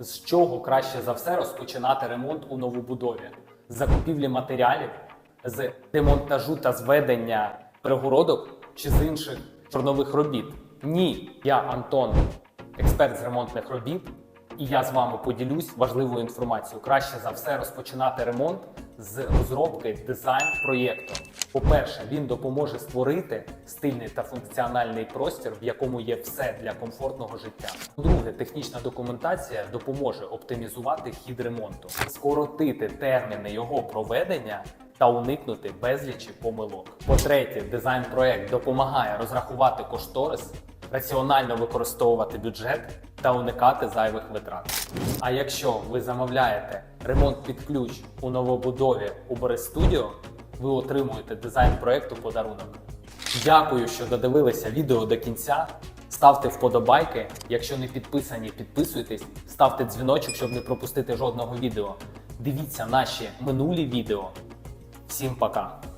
З чого краще за все розпочинати ремонт у новобудові? З закупівлі матеріалів, з демонтажу та зведення перегородок чи з інших чорнових робіт? Ні, я Антон, експерт з ремонтних робіт, і я з вами поділюсь важливою інформацією. Краще за все розпочинати ремонт з розробки дизайн проєкту. По-перше, він допоможе створити стильний та функціональний простір, в якому є все для комфортного життя. По-друге, технічна документація допоможе оптимізувати хід ремонту, скоротити терміни його проведення та уникнути безлічі помилок. По-третє, дизайн-проект допомагає розрахувати кошторис, раціонально використовувати бюджет та уникати зайвих витрат. А якщо ви замовляєте ремонт під ключ у новобудові у Studio, ви отримуєте дизайн проекту подарунок. Дякую, що додивилися відео до кінця. Ставте вподобайки. Якщо не підписані, підписуйтесь, ставте дзвіночок, щоб не пропустити жодного відео. Дивіться наші минулі відео. Всім пока!